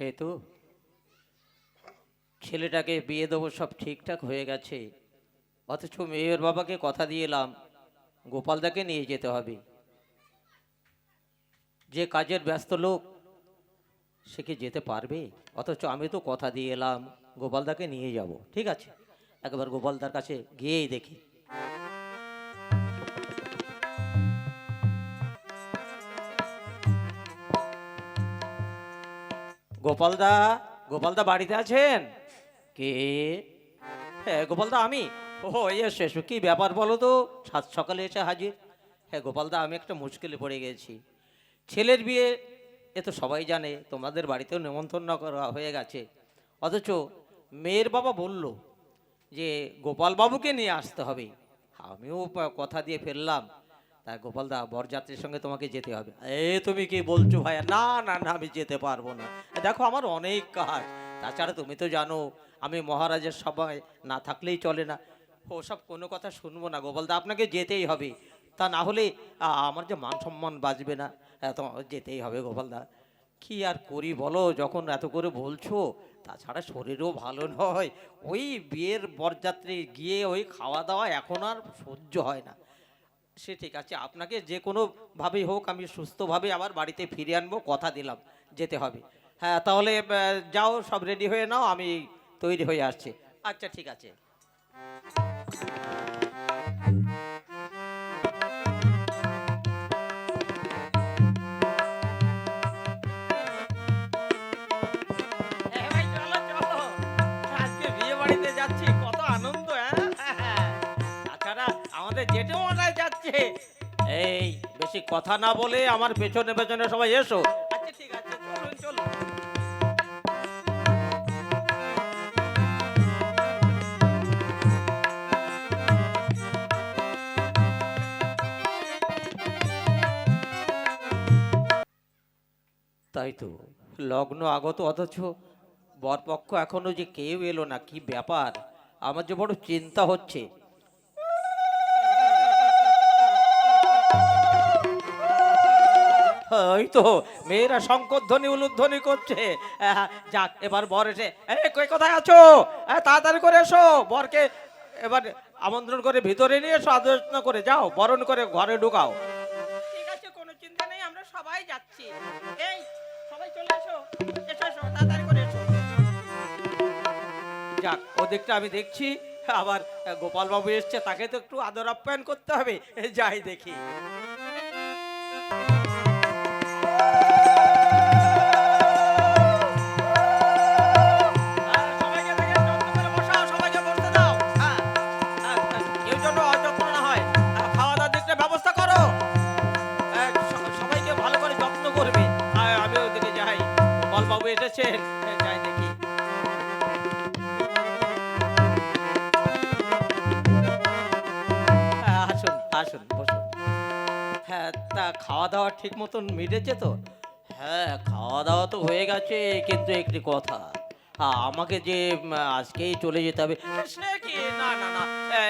তাই তো ছেলেটাকে বিয়ে দেবো, সব ঠিকঠাক হয়ে গেছে। অথচ মেয়ের বাবাকে কথা দিয়ে এলাম, গোপালদাকে নিয়ে যেতে হবে। যে কাজের ব্যস্ত লোক, সে কি যেতে পারবে? অথচ আমি তো কথা দিয়ে এলাম, গোপালদাকে নিয়ে যাব, ঠিক আছে? একবার গোপালদার কাছে গিয়েই দেখি। গোপালদা গোপালদা বাড়িতে আছেন? কে? হ্যাঁ গোপালদা আমি? ও এসো এসো কি ব্যাপার বলো তো? সাত সকালে এসে হাজির। হ্যাঁ গোপালদা আমি একটা মুশকিলে পড়ে গেছি। ছেলের বিয়ে, এ তো সবাই জানে, তোমাদের বাড়িতেও নেমন্তন্ন করা হয়ে গেছে। অথচ মেয়ের বাবা বলল যে গোপাল বাবুকে নিয়ে আসতে হবে। আমিও কথা দিয়ে ফেললাম। তা গোপালদা বরযাত্রীর সঙ্গে তোমাকে যেতে হবে। এ তুমি কি বলছো ভাইয়া? না না না, আমি যেতে পারব না। দেখো, আমার অনেক কাজ। তাছাড়া তুমি তো জানো, আমি মহারাজের সবাই না থাকলেই চলে না। ওসব কোনো কথা শুনব না গোপালদা আপনাকে যেতেই হবে। তা না হলে আমার যে মান সম্মান বাঁচবে না তোমার যেতেই হবে গোপালদা কি আর করি বলো, যখন এত করে বলছো, তাছাড়া শরীরও ভালো নয়। ওই বিয়ের বরযাত্রী গিয়ে ওই খাওয়া দাওয়া এখন আর সহ্য হয় না। সে ঠিক আছে, আপনাকে যে কোনোভাবেই হোক আমি সুস্থভাবে আবার বাড়িতে ফিরে আনব, কথা দিলাম, যেতে হবে। হ্যাঁ তাহলে যাও, সব রেডি হয়ে নাও, আমি তৈরি হয়ে আসছি। আচ্ছা ঠিক আছে। যাচ্ছে এই, বেশি কথা না বলে আমার পেছনে পেছনে সবাই এসো। আচ্ছা ঠিক আছে, চলুন চলুন। তাই তো, লগ্ন আগত অথচ, বরপক্ষ এখনও যে কেউ এলো না, কি ব্যাপার? আমার যে বড় চিন্তা হচ্ছে। ওই তো মেয়েরা শঙ্করধ্বনি উলুধ্বনি করছে। যাক এবার বর এসে কই কোথায় আছো? তাড়াতাড়ি করে এসো। বরকে এবার আমন্ত্রণ করে ভিতরে নিয়ে এসো আলোচনা করে যাও বরণ করে ঘরে ঢুকাও। ঠিক আছে কোনো চিন্তা নেই আমরা সবাই যাচ্ছি। এই সবাই চলে এসো এসো এসো তাড়াতাড়ি করে এসো। যাক ওদিকটা আমি দেখছি আবার গোপাল বাবু এসছে তাকে তো একটু আদর আপ্যায়ন করতে হবে। যাই দেখি। গোপাল হ্যাঁ, হ্যাঁ, আসুন আসুন বসুন। হ্যাঁ তা খাওয়া দাওয়া ঠিক মতন মিটেছে তো? হ্যাঁ খাওয়া দাওয়া তো হয়ে গেছে কিন্তু একটি কথা। হ্যাঁ, আমাকে যে আজকেই চলে যেতে হবে সে কি? না না না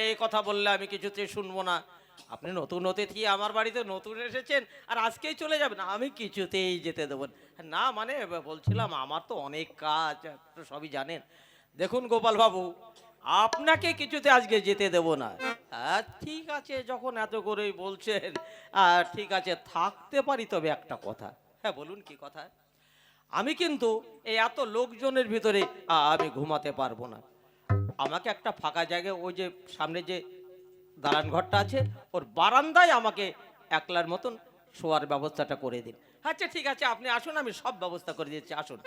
এই কথা বললে আমি কিছুতেই শুনব না। আপনি নতুন অতিথি আমার বাড়িতে নতুন এসেছেন আর আজকেই চলে যাবেন, আমি কিছুতেই যেতে দেবো না। মানে বলছিলাম আমার তো অনেক কাজ সবই জানেন। দেখুন গোপাল বাবু আপনাকে কিছুতে আজকে যেতে দেব না। হ্যাঁ ঠিক আছে, যখন এত করেই বলছেন আর ঠিক আছে, থাকতে পারি তবে একটা কথা। হ্যাঁ বলুন কি কথা? আমি কিন্তু এই এত লোকজনের ভিতরে আমি ঘুমাতে পারব না। আমাকে একটা ফাঁকা জায়গায় ওই যে সামনে যে দালান ঘরটা আছে, ওর বারান্দায় আমাকে একলার মতন শোয়ার ব্যবস্থাটা করে দিন। আচ্ছা ঠিক আছে, আপনি আসুন, আমি সব ব্যবস্থা করে দিচ্ছি, আসুন।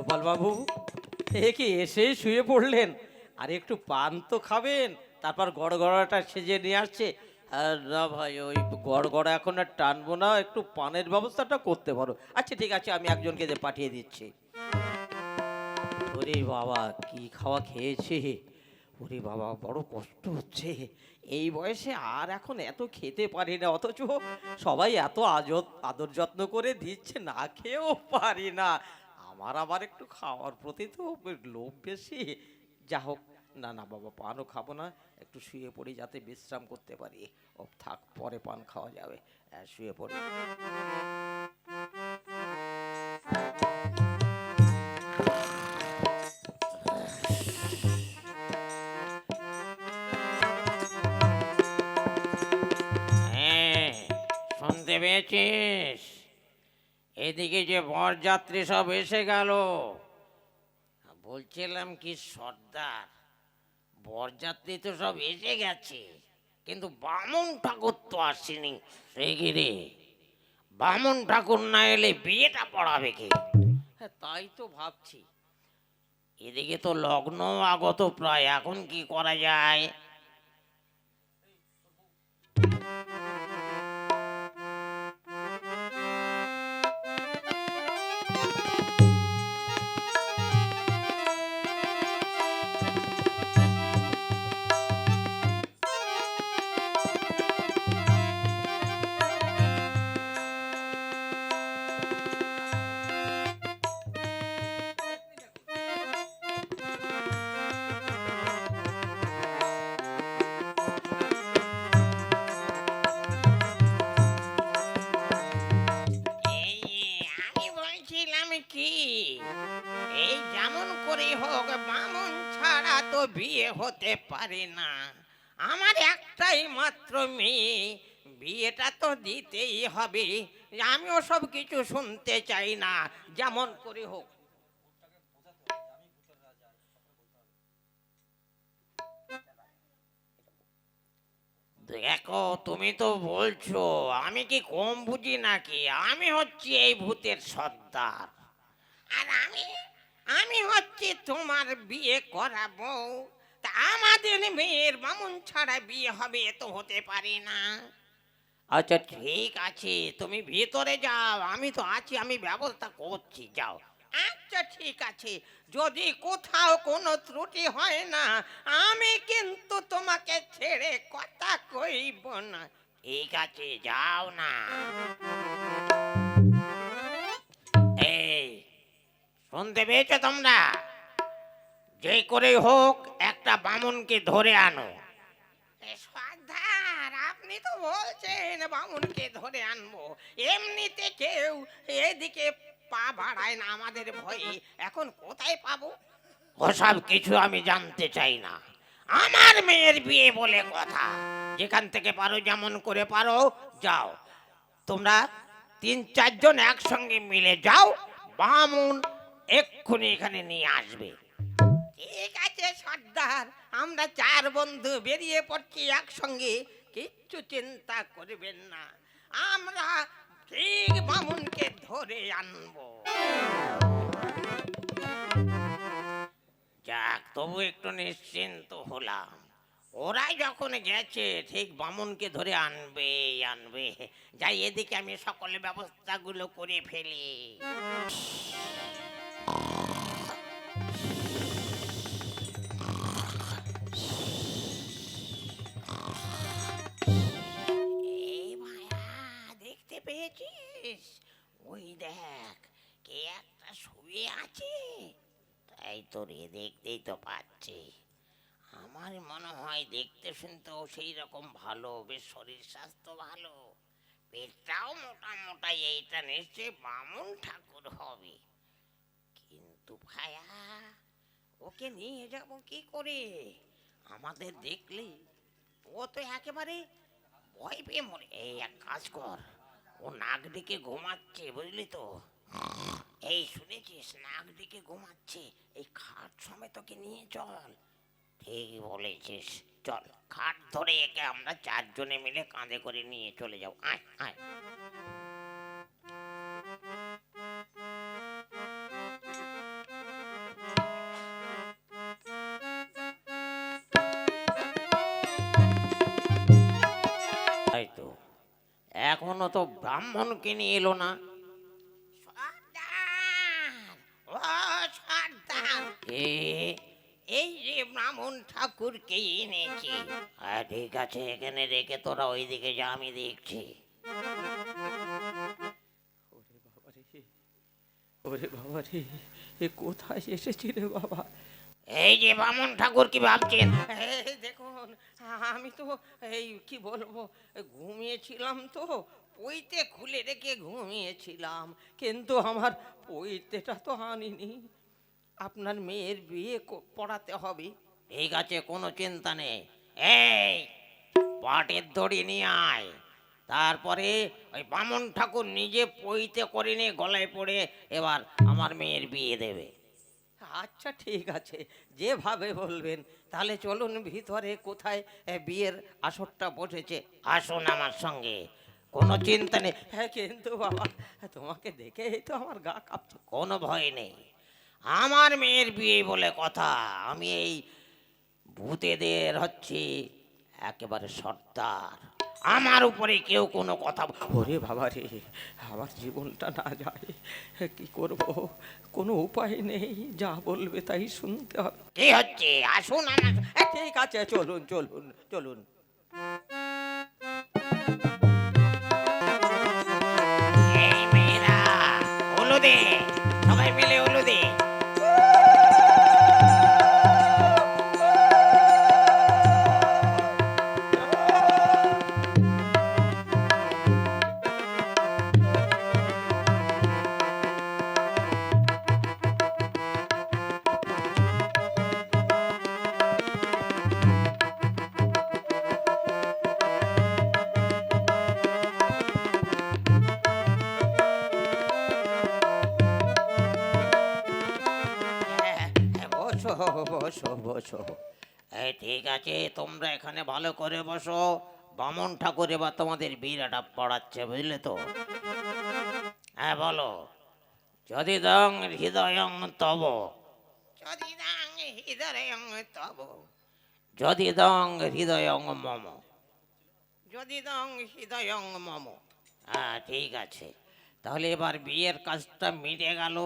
গোপাল বাবু এ কি এসে শুয়ে পড়লেন? আর একটু পান তো খাবেন, তারপর গড়গড়াটা সেজে নিয়ে আসছে। আর না ভাই, ওই গড় গড়া এখন আর টানবো না, একটু পানের ব্যবস্থাটা করতে পারো। আচ্ছা ঠিক আছে, আমি একজনকে দিয়ে পাঠিয়ে দিচ্ছি। ওরে বাবা, কি খাওয়া খেয়েছে? ওরে বাবা, বড় কষ্ট হচ্ছে। এই বয়সে আর এখন এত খেতে পারি না, অথচ সবাই এত আজত, আদর যত্ন করে দিচ্ছে, না খেয়েও পারি না। আমার আবার একটু খাওয়ার প্রতি তো লোভ বেশি। যা হোক না না বাবা পানও খাব না একটু শুয়ে পড়ি যাতে বিশ্রাম করতে পারি। ও থাক পরে পান খাওয়া যাবে। হ্যাঁ, শুয়ে পড়ি। হ্যাঁ শুনতে পেয়েছিস? এদিকে যে বরযাত্রী সব এসে গেল। বলছিলাম কি সর্দার বরযাত্রী তো সব এসে গেছে কিন্তু বামন ঠাকুর তো আসেনি। রে? বামন ঠাকুর না এলে বিয়েটা পড়াবে কে? হ্যাঁ তাই তো ভাবছি। এদিকে তো লগ্ন আগত প্রায় এখন কি করা যায়? হতে পারে না। আমার একটাই মাত্র মেয়ে, বিয়েটা তো দিতেই হবে। আমিও সব কিছু শুনতে চাই না, যেমন করে হোক। দেখো, তুমি তো বলছো, আমি কি কম বুঝি নাকি? আমি হচ্ছি এই ভূতের সর্দার। আর আমি আমি হচ্ছি তোমার বিয়ে করাবো। তা আমাদের মেয়ের বামুন ছাড়া বিয়ে হবে তো হতে পারে না। আচ্ছা ঠিক আছে তুমি ভিতরে যাও আমি তো আছি আমি ব্যবস্থা করছি যাও। আচ্ছা ঠিক আছে যদি কোথাও কোনো ত্রুটি হয় না আমি কিন্তু তোমাকে ছেড়ে কথা কইব না। ঠিক আছে যাও না। এই শুনতে পেয়েছ তোমরা? যে করে হোক একটা বামুনকে ধরে আনো। সর্দার আপনি তো বলছেন বামুনকে ধরে আনব। এমনিতে কেউ এদিকে পা বাড়ায় না আমাদের ভয়ে। এখন কোথায় পাবো? ওসব কিছু আমি জানতে চাই না। আমার মেয়ের বিয়ে বলে কথা। যেখান থেকে পারো যেমন করে পারো যাও। তোমরা তিন চারজন একসঙ্গে মিলে যাও। বামুন এক্ষুনি এখানে নিয়ে আসবে। ঠিক আছে, সর্দার। আমরা চার বন্ধু বেরিয়ে পড়ছি একসঙ্গে। কিচ্ছু চিন্তা করবেন না। আমরা ঠিক বামুনকে ধরে আনব। যাক, তবু একটু নিশ্চিন্ত হলাম। ওরাই যখন গেছে, ঠিক বামুনকে ধরে আনবে আনবে। যাই, এদিকে আমি সকল ব্যবস্থাগুলো করে ফেলি। ওই দেখ, কে একটা শুয়ে আছে? তাই তো রে দেখতেই তো পাচ্ছি। আমার মনে হয় দেখতে শুনতেও সেই রকম ভালো, বেশ শরীর স্বাস্থ্য ভালো। পেটটাও মোটা, এইটা নিশ্চয়ই বামুন ঠাকুর হবে। কিন্তু ভায়া, ওকে নিয়ে যাব কি করে? আমাদের দেখলে ও তো একেবারে ভয় পেয়ে মরে এই এক কাজ কর। ও নাক ডেকে ঘুমাচ্ছে, বুঝলি তো? এই শুনেছিস? নাক ডেকে ঘুমাচ্ছে। এই খাট সমেত ওকে নিয়ে চল। ঠিক বলেছিস। চল, খাট ধরে একে আমরা চারজনে মিলে কাঁধে করে নিয়ে চলে যাও। আয় আয়। ব্রাহ্মণকে নিয়ে এলো না। এই যে ব্রাহ্মণ ঠাকুরকে এনেছি। হ্যাঁ ঠিক আছে এখানে রেখে তোরা ওইদিকে যা আমি দেখছি। ওরে বাবা রে এ কোথায় এসেছি রে বাবা? এই যে বামন ঠাকুর কি ভাবছেন? দেখুন আমি তো এই কি বলব ঘুমিয়েছিলাম তো পইতে খুলে রেখে ঘুমিয়েছিলাম, কিন্তু আমার পইতেটা তো আনিনি। আপনার মেয়ের বিয়ে পড়াতে হবে। ঠিক আছে, কোনো চিন্তা নেই। এই, পাটের দড়ি নিয়ে আয়। তারপরে ওই বামন ঠাকুর নিজে পইতে করে নিয়ে গলায় পড়ে এবার আমার মেয়ের বিয়ে দেবে। আচ্ছা ঠিক আছে, যেভাবে বলবেন। তাহলে চলুন ভিতরে কোথায় বিয়ের আসরটা বসেছে। আসুন আমার সঙ্গে। কোনো চিন্তা নেই। হ্যাঁ কিন্তু বাবা তোমাকে দেখে তো আমার গা কাঁপছে। কোনো ভয় নেই। আমার মেয়ের বিয়ে বলে কথা আমি এই ভূতেদের হচ্ছে একেবারে সর্দার। আমার উপরে কেউ কোনো কথা ওরে বাবা রে আমার জীবনটা না যায় কি করব? কোনো উপায় নেই যা বলবে তাই শুনতে হবে। কি হচ্ছে? আসুন আমার ঠিক আছে চলুন চলুন চলুন। আছে তোমরা এখানে ভালো করে বসো। বামন ঠাকুর এবার তোমাদের বিরাটা পড়াচ্ছে বুঝলে তো? হ্যাঁ বলো। যদি দং হৃদয়ং তব। যদি দং হৃদয়ং তব। যদি দং হৃদয়ং মম। যদি দং হৃদয়ং মম। হ্যাঁ ঠিক আছে। তাহলে এবার বিয়ের কাজটা মিটে গেল।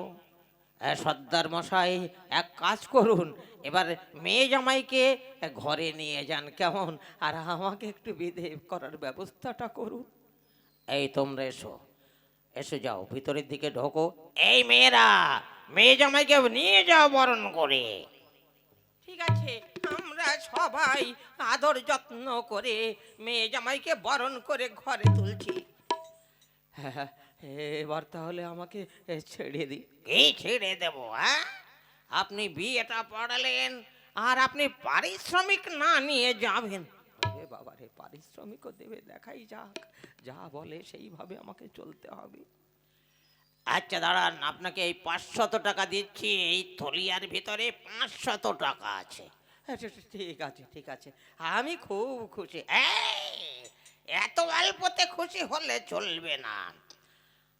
সর্দার মশাই, এক কাজ করুন। এবার মেয়ে জামাইকে ঘরে নিয়ে যান কেমন? আর আমাকে একটু বিধে করার ব্যবস্থাটা করুন। এই তোমরা এসো। এসো যাও, ভিতরের দিকে ঢোকো। এই মেয়েরা, মেয়ে জামাইকে নিয়ে যাও বরণ করে। ঠিক আছে, আমরা সবাই আদর যত্ন করে মেয়ে জামাইকে বরণ করে ঘরে তুলছি। হ্যাঁ এবার তাহলে আমাকে এ, ছেড়ে দিই কি ছেড়ে দেব হ্যাঁ আপনি বিয়েটা পড়ালেন আর আপনি পারিশ্রমিক না নিয়ে যাবেন। বাবা রে পারিশ্রমিকও দেবে দেখাই যাক যা বলে সেইভাবে আমাকে চলতে হবে। আচ্ছা দাঁড়ান আপনাকে এই পাঁচশত টাকা দিচ্ছি এই থলিয়ার ভিতরে পাঁচশত টাকা আছে। আচ্ছা, আচ্ছা, ঠিক আছে ঠিক আছে আমি খুব খুশি। এত অল্পতে খুশি হলে চলবে না।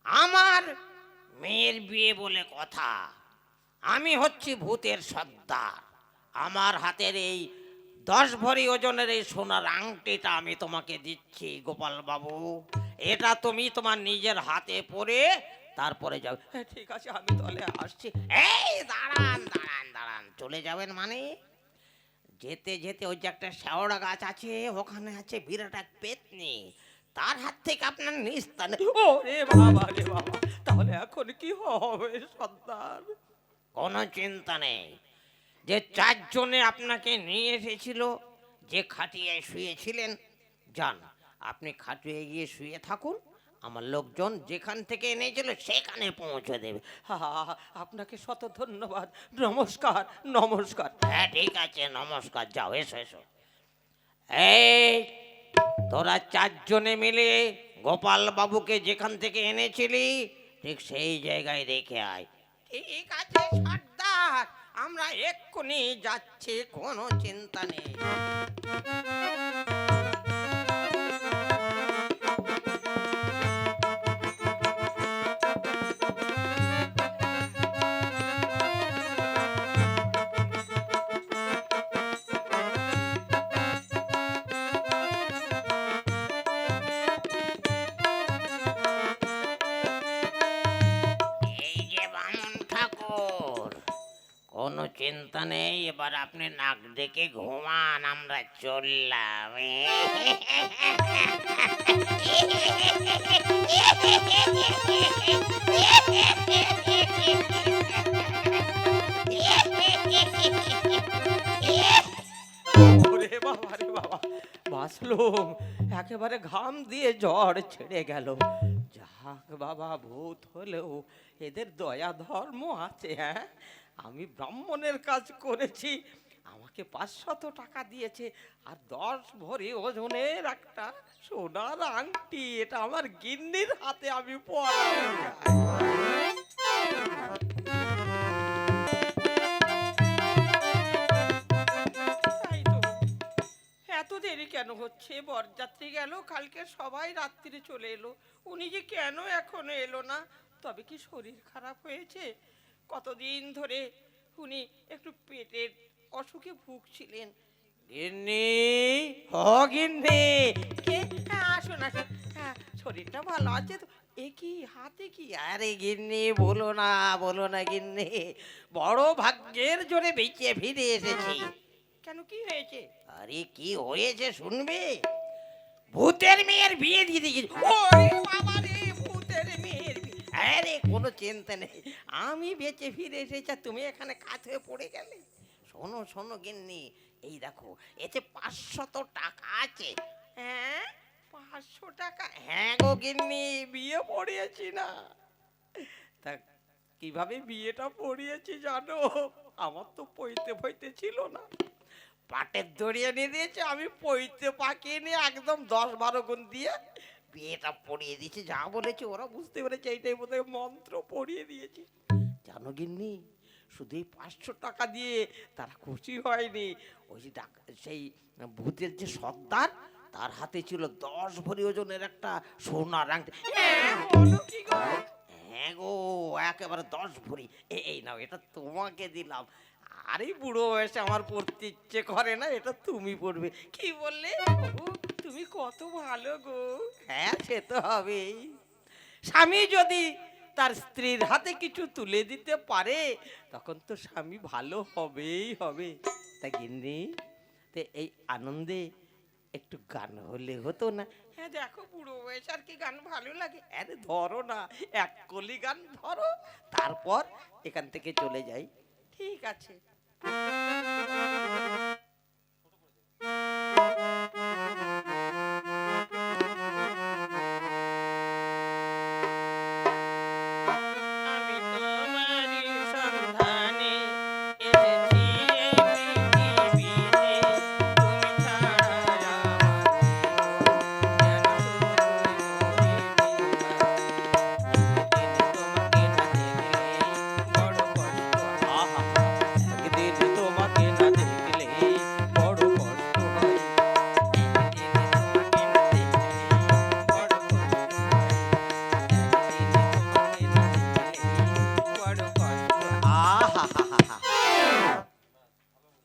আমার মেয়ের বিয়ে বলে কথা। আমি হচ্ছি ভূতের সর্দার। আমার হাতের এই দশ ভরি ওজনের এই সোনার আংটিটা আমি তোমাকে দিচ্ছি গোপাল বাবু এটা তুমি তোমার নিজের হাতে পরে তারপরে হ্যাঁ, ঠিক আছে আমি তাহলে আসছি। এই দাঁড়ান দাঁড়ান দাঁড়ান চলে যাবেন মানে? যেতে যেতে ওই যে একটা শেওড়া গাছ আছে ওখানে আছে বিরাট এক পেতনি। তার হাত থেকে আপনার নিস্তানে ও রে বাবা রে বাবা তাহলে এখন কি হবে সর্দার কোনো চিন্তা নেই। যে চারজনে আপনাকে নিয়ে এসেছিল যে খাটিয়ায় শুয়েছিলেন যান আপনি খাটিয়ে গিয়ে শুয়ে থাকুন। আমার লোকজন যেখান থেকে এনেছিল সেখানে পৌঁছে দেবে। আপনাকে শত ধন্যবাদ। নমস্কার নমস্কার। হ্যাঁ ঠিক আছে নমস্কার যাও এসো এসো। এই তোরা চারজনে মিলে গোপাল বাবুকে যেখান থেকে এনেছিলি, ঠিক সেই জায়গায় রেখে আয়। ঠিক আছে আমরা এক্ষুনি যাচ্ছি, কোনো চিন্তা নেই। এবার আপনি নাক ডেকে ঘুমান, আমরা চললাম। একেবারে ঘাম দিয়ে জ্বর ছেড়ে গেল যাক বাবা, ভূত হলেও এদের দয়া ধর্ম আছে হ্যাঁ? আমি ব্রাহ্মণের কাজ করেছি, আমাকে পাঁচশত টাকা দিয়েছে, আর দশ ভরি ওজনের একটা সোনার আংটি, এটা আমার গিন্নির হাতে আমি তো। এত দেরি কেন হচ্ছে? বরযাত্রী গেল, কালকে সবাই রাত্রিরে চলে এলো। উনি যে কেন এখনও এলো না? তবে কি শরীর খারাপ হয়েছে? কতদিন ধরে উনি একটু পেটের অসুখে ভুগছিলেন। গিন্নি হ গিন্নি কে? হ্যাঁ, আসুন আসুন। হ্যাঁ শরীরটা ভালো আছে তো। এ কি হাতে কি? আরে গিন্নি বলো না বলো না গিন্নি। বড় ভাগ্যের জোরে বেঁচে ফিরে এসেছি। কেন কি হয়েছে? আরে কি হয়েছে শুনবে? ভূতের মেয়ের বিয়ে দিয়ে দিয়েছে। ওরে বাবা রে। আরে, কোনো চিন্তা নেই। আমি বেঁচে ফিরে এসেছি তুমি এখানে কাজ হয়ে পড়ে গেলে? শোনো শোনো গিন্নি, এই দেখো, এতে পাঁচশত টাকা আছে। হ্যাঁ? পাঁচশো টাকা? হ্যাঁ গো গিন্নি, বিয়ে পড়িয়েছি না। তা কীভাবে বিয়েটা পড়িয়েছি জানো? আমার তো পইতে ফইতে ছিল না। পাটের দড়ি এনে দিয়েছে, আমি পইতে পাকিয়ে নিয়ে একদম দশ বারো গুণ দিয়ে বিয়েটা পড়িয়ে দিয়েছি, যা বলেছে ওরা বুঝতে পেরেছে, এইটাই বোধহয় মন্ত্র পড়িয়ে দিয়েছে। জানো গিন্নি, শুধু এই পাঁচশো টাকা দিয়ে তারা খুশি হয়নি। ওই যে সেই ভূতের যে সর্দার, তার হাতে ছিল দশ ভরি ওজনের একটা সোনার আংটি। হ্যাঁ গো, একেবারে দশ ভরি। এই নাও, এটা তোমাকে দিলাম। আরে বুড়ো বয়সে আমার পড়তে ইচ্ছে করে না, এটা তুমি পড়বে। কি বললে? তুমি কত ভালো গো। হ্যাঁ সে তো হবেই। স্বামী যদি তার স্ত্রীর হাতে কিছু তুলে দিতে পারে তখন তো স্বামী ভালো হবেই হবে। তা গিন্নি তে এই আনন্দে একটু গান হলে হতো না? হ্যাঁ দেখো বুড়ো বয়স আর কি গান ভালো লাগে। আরে ধরো না এক কলি গান ধরো তারপর এখান থেকে চলে যাই। ঠিক আছে।